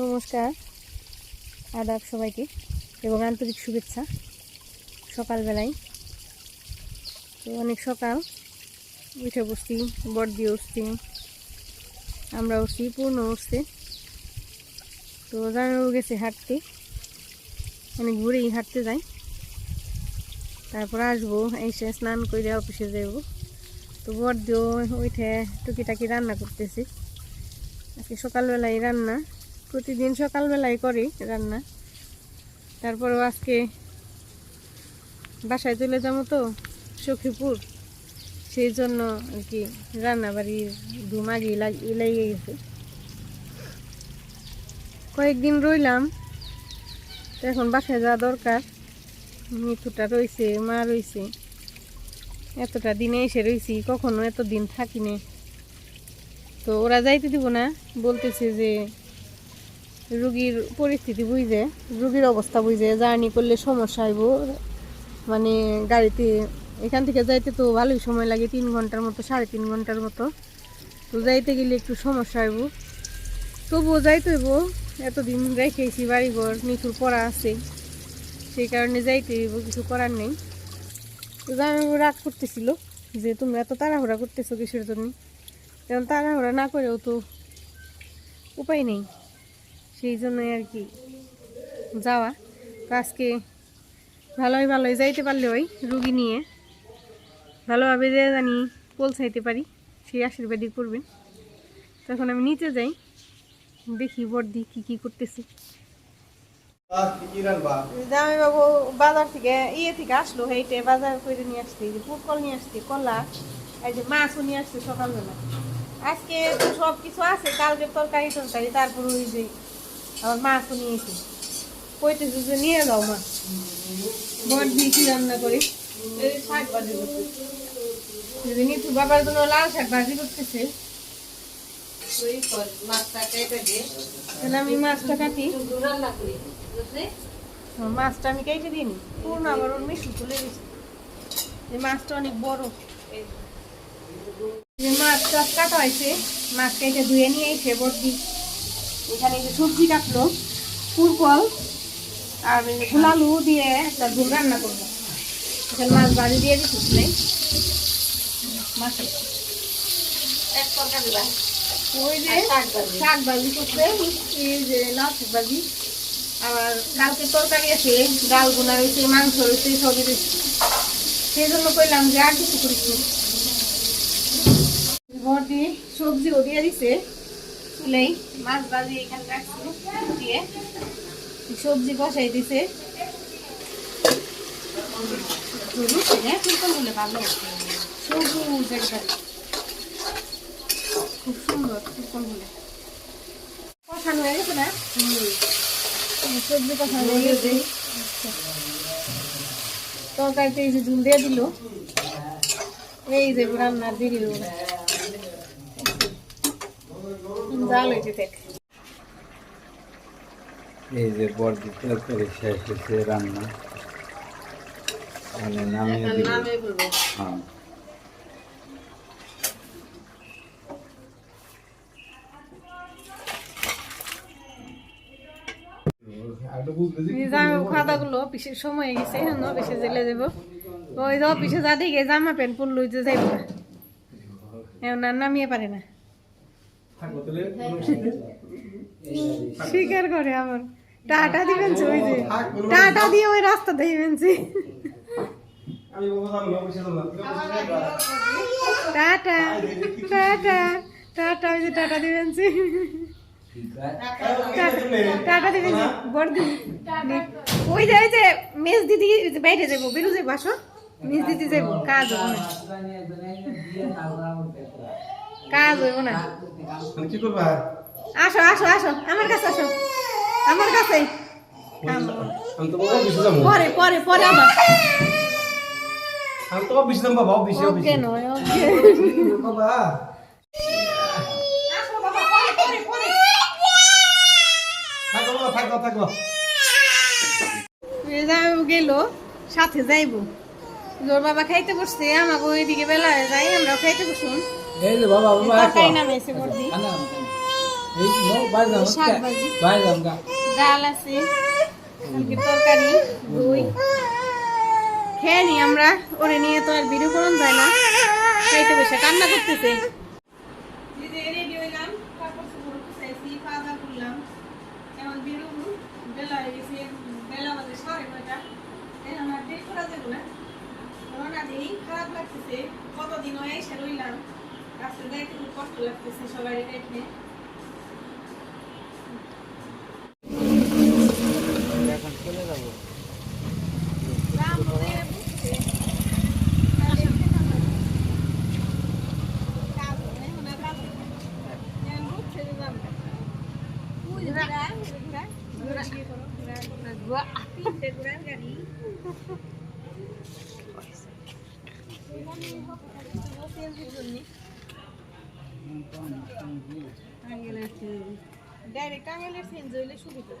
নমস্কার। আদাব সবাইকে এবং আন্তরিক শুভেচ্ছা সকালবেলায়। তো অনেক সকাল, উঠে বসছি, বর্দি উঠছি আমরা উঠছি, পূর্ণ উঠছে। তো জানাও গেছে হাঁটতে, অনেক ঘুরেই হাঁটতে যাই তারপর আসব, এসে স্নান করে অফিসে যাব। তো বর্দিও উঠে টুকিটাকি রান্না করতেছে। আজকে সকালবেলায় রান্না প্রতিদিন সকালবেলায় করি রান্না। তারপরেও আজকে বাসায় চলে যাব তো সখীপুর। সেই জন্য আর কি রান্না বাড়ির ধুম আগে লেগে গেছে। কয়েকদিন রইলাম, তো এখন বাসায় যাওয়া দরকার। মিঠুটা রয়েছে মা রয়েছে এতটা দিনে এসে রয়েছি কখনো এত দিন থাকিনি। তো ওরা যাইতে দিব না, বলতেছে যে রুগীর পরিস্থিতি বুঝে, রুগীর অবস্থা বুঝে, জার্নি করলে সমস্যা হইব। মানে গাড়িতে এখান থেকে যাইতে তো ভালোই সময় লাগে, তিন ঘণ্টার মতো, সাড়ে তিন ঘণ্টার মতো। তো যাইতে গেলে একটু সমস্যা হইব। তবুও যাইতে হইব। এতদিন রেখেছি বাড়িঘর, নিচুর পড়া আছে। সেই কারণে যাইতে হইব, কিছু করার নেই। তো রাগ করতেছিল যে তুমি এত তাড়াহুড়া করতেছো কিসের জন্য? কারণ তাড়াহুড়া না করেও তো উপায় নেই। সেই জন্যই আর কি যাওয়া। তো আজকে ভালোই ভালোই যাইতে পারলে ওই রুগী নিয়ে ভালোভাবে যে জানি পৌঁছাইতে পারি, সেই আশীর্বাদই করবেন। তখন আমি নিচে যাই, দেখি বর্দি কি কি করতেছে। বাজার থেকে ইয়ে থেকে আসলো বাজার করে নিয়ে যে নিয়ে কলা, এই যে মাছও নিয়ে আসছে সকালবেলা। আজকে তো সব কিছু আছে, কালকে তরকারি তরকারি তারপর ওই যে আমার মাছও নিয়েছি। কইতেছে যে নিয়ে যাও মা। বট দিয়ে কি রান্না করি। এই শাক ভাজি করতেছে। যদি নিতু বাবার জন্য লাল শাক ভাজি করতেছে তাহলে আমি মাছটা কাটি। মাছটা আমি কেটে দিইনি। পূর্ণ আবার ওর মিশু তুলে দিচ্ছি এই মাছটা অনেক বড়। মাছটা কাটা হয়েছে মাছ কেটে ধুয়ে নিয়ে এসে বর্দি এখানে যে সবজি কাটলো ফুলকল আর গোলালু দিয়ে একটা ঝোল রান্না করব। এখানে মাছ ভাজি দিয়ে দিচ্ছি নাই মাছ ওই যে শাক ভাজি করছে যে লাউ শাক ভাজি আবার কালকে তরকারি আছে ডাল বোনা রয়েছে মাংস রয়েছে সবই রয়েছে। সেই জন্য কইলাম যে আর কিছু করিস ভর্তি সবজিও দিয়ে দিছে। চুলেই মাছ ভাজি এখানে রাখছি দিয়ে সবজি কষাই দিছে। হ্যাঁ ভালো সবুজ একদম। খুব সুন্দর কষানো হয়ে গেছে না? সবজি কষানো হয়ে গেছে। তরকারিতে এই যে জুল দিয়ে দিল। এই যে রান্নার দিয়ে দিল জাল হয়েছে দেখ। এই যে বর্দি তরকারি শেষ হয়েছে রান্না। মানে নামিয়ে দিল হ্যাঁ। খাওয়া গুলো অফিসের সময় হয়ে গেছে এখন অফিসে জেলে যাব। ওই যে অফিসে যা দেখে জামা প্যান্ট পরলো যে যাইব না। এখন আর নামিয়ে পারে না। স্বীকার করে আবার টাটা দিবেন যে ওই যে টাটা দিয়ে ওই রাস্তা দিবেন যে টাটা টাটা টাটা ওই যে টাটা দিবেন যে টাটা দিবেন যে বড়দি ওই যে ওই যে মেজ দিদি বাইরে যাব বেরো যাব আসো। মেজ দিদি যাব কাজ হব। না কাজ হইব না। কি করবা? আসো আসো আসো। আমার কাছে আসো। আমার কাছে। পরে পরে পরে আবার। আমি তো বিশে যাব বাবা বিশে ওকে নয় ওকে। বাবা। থাকো থাকো থাকো। গেল সাথে যাইব। জোর বাবা খাইতে বসছে আমাকে ওইদিকে বেলা যাই আমরা খাইতে বসুন। এই যে বাবা বাবা তরকারি নামাইছে বর্দি এই নো বাইরে যাও বাইরে যাও ডাল আছে কালকে তরকারি দই খেয়ে নি আমরা ওরে নিয়ে তো আর ভিডিও করুন যায় না। খাইতে বসে কান্না করতেছে রেডি হইলাম কাপড় চোপড় গুছাইছি খাওয়া দাওয়া করলাম এখন বেরোবো বেলা হয়ে গেছে বেলা বাজে সাড়ে নয়টা এখন আর দেরি করা যাবে না রওনা দিই খারাপ লাগতেছে কতদিন হয়ে এসে রইলাম রাস্তায় যাইতে খুব কষ্ট লাগতেছে সবাই রেখে এখন চলে যাব ডাইরেক্ট টাঙ্গাইলের চেঞ্জ হইলে সুবিধা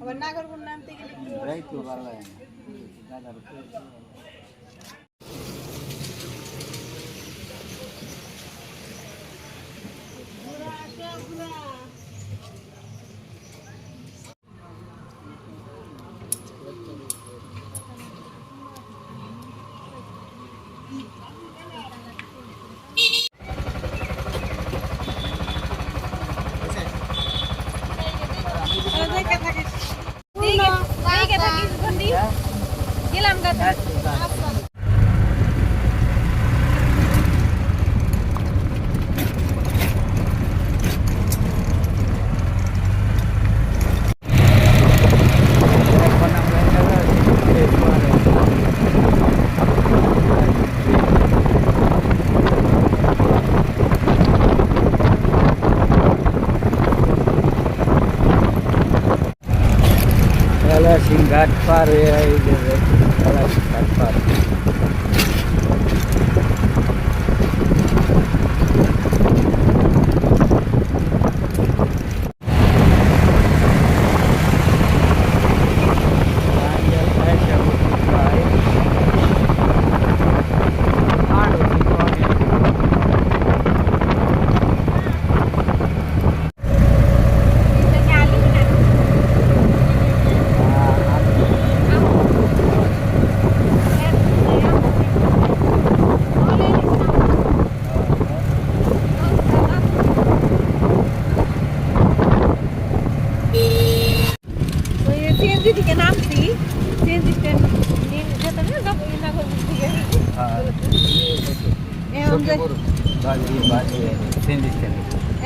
আবার নাগরপুর নামতে গেলে একটু এই তো ভালো লাগে না দাদার তো গেলাম গাছে এখন আমরা যাব এরপরে সিং ঘাট পার হয়ে এই যাবে সিং ঘাট পার ওই সিএনজি থেকে নামছি সিএনজি স্ট্যান্ড যেতে না যাব নাগরপুর থেকে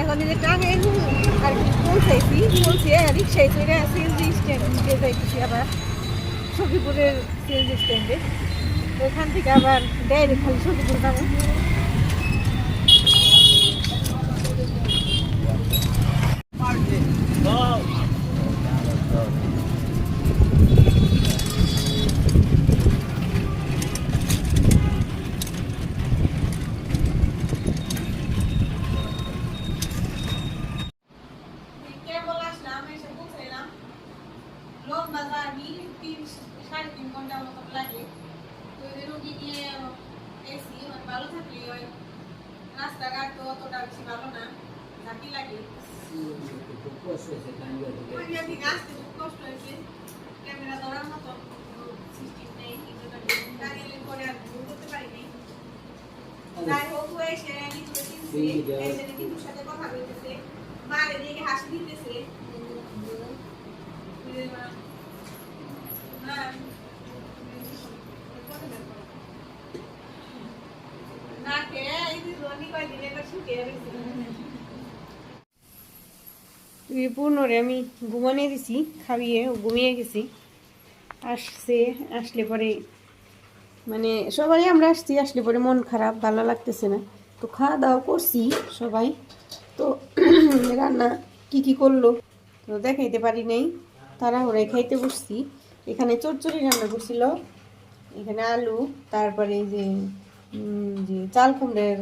এখন যে যে টাঙ্গাইল আর পৌঁছাইছি পৌঁছে রিক্সায় চড়ে সিএনজি স্ট্যান্ডে যাইতেছি আবার সখীপুরের সিএনজি স্ট্যান্ডে। ওখান থেকে আবার ডাইরেক্ট খালি সখীপুর যাব কেবল আসলাম এসে পৌঁছাইলাম লম্বা জার্নি তিন সাড়ে তিন ঘণ্টার মতো লাগে তো ওই যে রুগী নিয়ে এসি মানে ভালো থাকলে ওই রাস্তাঘাট তো অতটা বেশি ভালো না ঝাঁকি লাগে ওই যে ঠিক আসতে খুব কষ্ট হয়েছে ক্যামেরা ধরার মতো সিস্টেম নেই কিন্তু টাঙ্গেলে পরে আর ভুল করতে পারিনি যাই হোক ও এসে নিতুকে চিনছে এসে নিতুর সাথে কথা বলতেছে মারে না কে এই রনি কয়দিন একবার শুকিয়ে গেছে পূর্ণরে আমি ঘুমানিয়ে দিছি, খাইয়ে ঘুমিয়ে গেছি। আসছে, আসলে পরে মানে সবাই আমরা আসছি, আসলে পরে মন খারাপ, ভালো লাগতেছে না। তো খাওয়া দাওয়া করছি সবাই। তো রান্না কি কি করল? তো দেখাইতে পারি নাই, তাড়াহুড়ায় খাইতে বসছি। এখানে চচ্চড়ি রান্না করছিল, এখানে আলু, তারপরে যে যে চাল কুমড়ের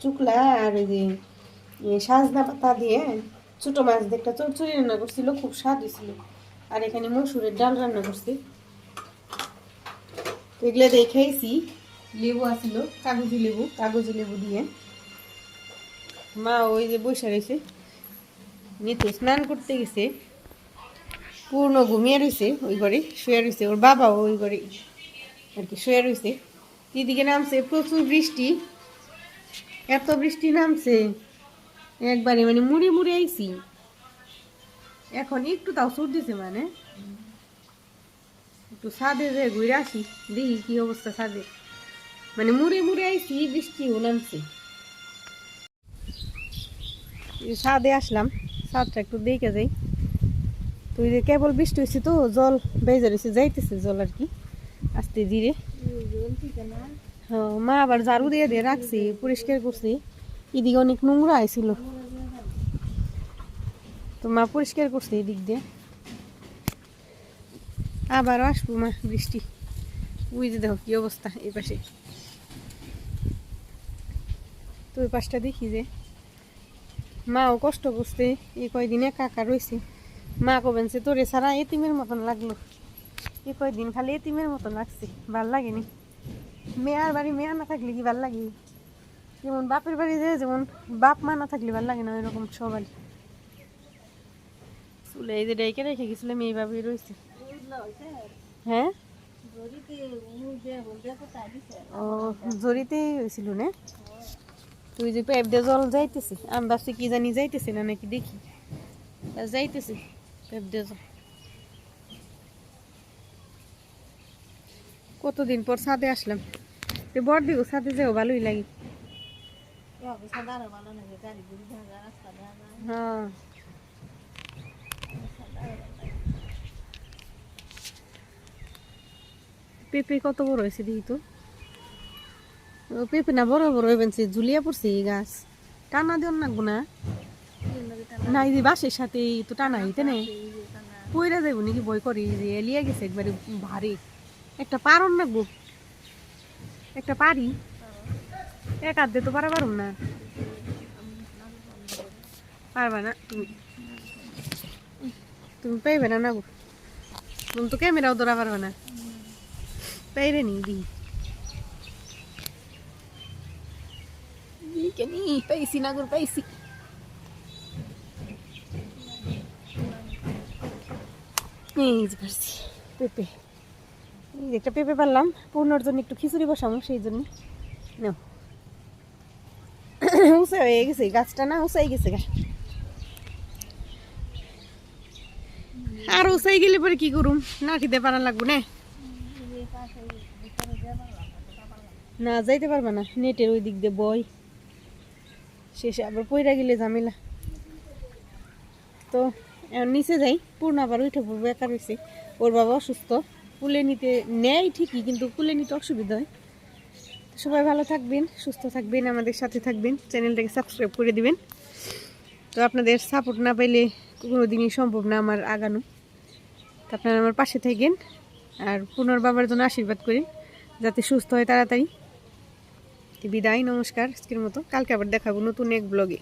চুকলা আর যে সাজনা পাতা দিয়ে ছোটো মাছ একটা চচ্চড়ি রান্না করছিল, খুব স্বাদ হয়েছিল। আর এখানে মসুরের ডাল রান্না করছি। এগুলো দিয়ে খেয়েছি। লেবু আসছিল কাগজি লেবু কাগজি লেবু দিয়ে। মা ওই যে বসে রয়েছে। নিতে স্নান করতে গেছে। পূর্ণ ঘুমিয়ে রয়েছে ওই ঘরে, শুয়ে রয়েছে। ওর বাবাও ওই ঘরে আর কি শুয়ে রয়েছে। এদিকে নামছে প্রচুর বৃষ্টি। এত বৃষ্টি নামছে। একবারে মানে মুড়ে মুড়ে আইছি। এখন একটু তাও সর্দিছে মানে। একটু ছাদে যে ঘুরে আসি দেখি কি অবস্থা ছাদে মানে মুড়ে মুড়ে আইছি বৃষ্টিও নামছে। ছাদে আসলাম ছাদটা একটু দেখে যাই। তো এই যে কেবল বৃষ্টি হয়েছে তো জল বেজে রয়েছে যাইতেছে জল আর কি আস্তে ধীরে। হ্যাঁ, মা আবার ঝাড়ু দিয়ে দিয়ে রাখছি পরিষ্কার করছি। এদিকে অনেক নোংরা আইছিল। তো মা পরিষ্কার করছে এদিক দিয়ে। আবারও আসব মা, বৃষ্টি। যে দেখো কি অবস্থা এই পাশে। তো ওই পাশটা দেখি যে, মাও কষ্ট করছে। এই কয়দিন একা রয়েছে। মা কবেনছে তোরে সারা এতিমের মতন লাগল। এই কয়দিন খালি এতিমের মতন লাগছে, ভালো লাগেনি। মেয়ার বাড়ি মেয়া না থাকলে কি ভালো লাগে? যেমন বাপের বাড়ি যে যেমন বাপ মা না থাকলে ভালো লাগে না এরকম সবাই চুলে এই যে ডেকে রেখে গেছিলাম এইভাবেই রয়েছে। হ্যাঁ? যে যাইতেছে নাকি দেখি। কতদিন পর ছাদে আসলাম। তো বর দিও ছাদে যাও ভালোই লাগে। পেঁপে কত বড় হয়েছে? দেখি তো। পেঁপে না বড় বড় হয়ে পেনছে ঝুলিয়া পড়ছে এই গাছ। টানা দিও না গুনা। না এই যে বাসের সাথে তো টানা হইতে নেই। পইরা যাইব নাকি বই করি যে এলিয়া গেছে একবারে ভারী। একটা পারন না গো একটা পারি। এক হাত দিয়ে তো পারা পারুম না। পারবা না। তুমি তুমি পাইবে না না তুমি তো ক্যামেরাও ধরা পারবে না। পাইরে নি দি। কেনি পাইছি না গো পাইছি। এই যে পারছি। পেঁপে। এই একটা পেঁপে পারলাম। পূর্ণর জন্য একটু খিচুড়ি বসাবো সেই জন্য। নাও। উঁচা হয়ে গেছে গাছটা না উঁচাই গেছে আর উঁচাই গেলে পরে কি করুম? নাঠিতে পারা লাগবো, না। না যাইতে পারবা না, নেটের ওই দিক দিয়ে বই শেষে আবার পইরা গেলে ঝামেলা। তো নিচে যাই পূর্ণ আবার উঠে পড়ব, একা রয়েছে ওর বাবা অসুস্থ, কুলে নিতে নেয় ঠিকই, কিন্তু কুলে নিতে অসুবিধা হয়। সবাই ভালো থাকবেন, সুস্থ থাকবেন, আমাদের সাথে থাকবেন। চ্যানেলটাকে সাবস্ক্রাইব করে দিবেন। তো আপনাদের সাপোর্ট না পেলে কোনো দিনই সম্ভব না আমার আগানো। তো আপনারা আমার পাশে থাকেন আর পুনর্বাবার জন্য আশীর্বাদ করেন, যাতে সুস্থ হয় তাড়াতাড়ি। বিদায়, নমস্কার। আজকের মতো কালকে আবার দেখাবো নতুন এক ব্লগে